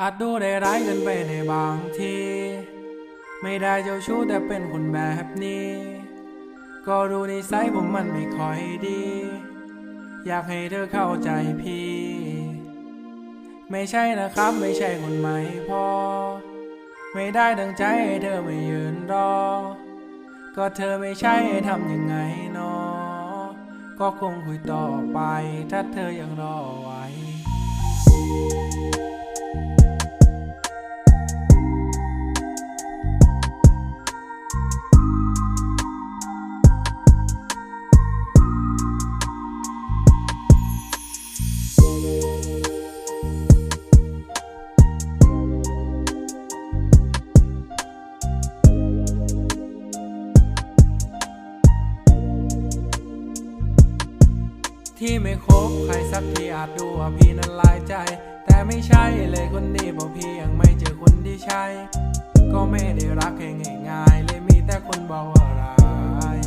อาจดูได้ร้ายเกินไปในบางทีไม่ได้เจ้าชู้แต่เป็นคนแบบนี้ ก็รู้นิสัยผมมันไม่ค่อยดี อยากให้เธอเข้าใจพี่ ไม่ใช่นะครับไม่ใช่คนใหม่พอ ไม่ได้ดังใจให้เธอไม่ยืนรอ ก็เธอไม่ใช่ทำยังไงเนอก็คงคุยต่อไปถ้าเธอยังรอไว้ ที่ไม่คบใครสักทีอาจดูว่าพี่นั้นลายใจ แต่ไม่ใช่เลยคนนี้เพราะพี่ยังไม่เจอคนที่ใช่ ก็ไม่ได้รักแค่ง่ายๆเลยมีแต่คนบอกว่าร้าย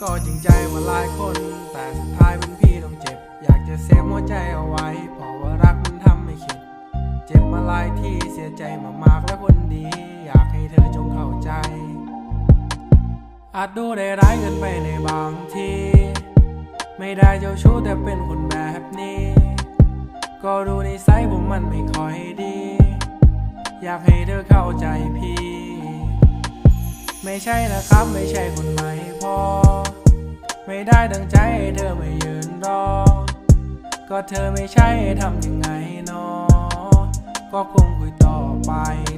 ก็จริงใจมาหลายคน แต่สุดท้ายเป็นพี่ต้องเจ็บ อยากจะเซฟหัวใจเอาไว้เพราะว่ารักมันทำให้คิด เจ็บมาหลายที่เสียใจมากๆและคนดี อยากให้เธอจงเข้าใจ อาจดูได้ร้ายเกินไปใน ไม่ได้เจ้าชู้แต่เป็นคนแบบนี้ ก็รู้นิสัยผมมันไม่ค่อยดี อยากให้เธอเข้าใจพี่ ไม่ใช่นะครับไม่ใช่คนใหม่พอ ไม่ได้ดังใจให้เธอไม่ยืนรอ ก็เธอไม่ใช่ทำยังไงเนอ ก็คงคุยต่อไป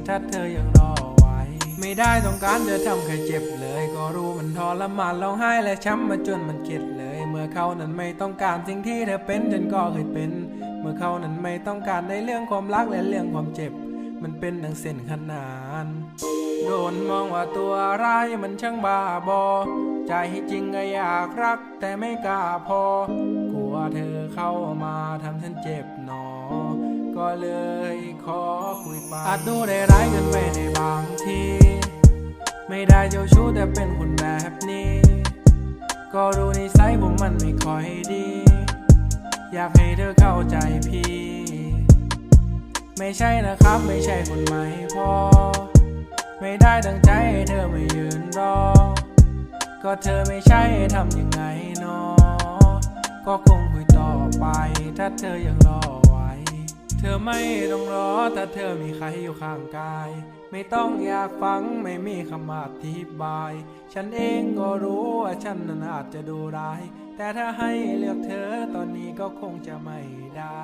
ถ้าเธอยังรอไว้ ไม่ได้ต้องการจะทำใครเจ็บเลย ก็รู้มันทรมานร้องไห้และช้ำมาจนมันเข็ดเลย เมื่อเขานั้นไม่ต้องการสิ่งที่เธอเป็นฉันก็เคยเป็น เมื่อเขานั้นไม่ต้องการในเรื่องความรักและเรื่องความเจ็บ มันเป็นดังเส้นขนานโดนมองว่าตัวร้ายมันช่างบ้าบอ ใจจริงก็อยากรักแต่ไม่กล้าพอ กลัวเธอเข้ามาทำฉันเจ็บหนอ ก็เลยขอคุยไปอาจดูได้ร้ายกินไปในบางที ไม่ได้เจ้าชู้แต่เป็นคนแบบนี้ ก็รู้นิสัยผมมันไม่ค่อยดี อยากให้เธอเข้าใจพี่ ไม่ใช่นะครับไม่ใช่คนใหม่พอ ไม่ได้ดังใจให้เธอไม่ยืนรอ ก็เธอไม่ใช่ทำยังไงเนอก็คงคุยต่อไปถ้าเธอยังรอ อไม่ต้องรอถ้าเธอมีใครอยู่ข้างกาย ไม่ต้องอยากฟังไม่มีคำอธิบาย ฉันเองก็รู้ว่าฉันนั้นอาจจะดูร้าย แต่ถ้าให้เลือกเธอตอนนี้ก็คงจะไม่ได้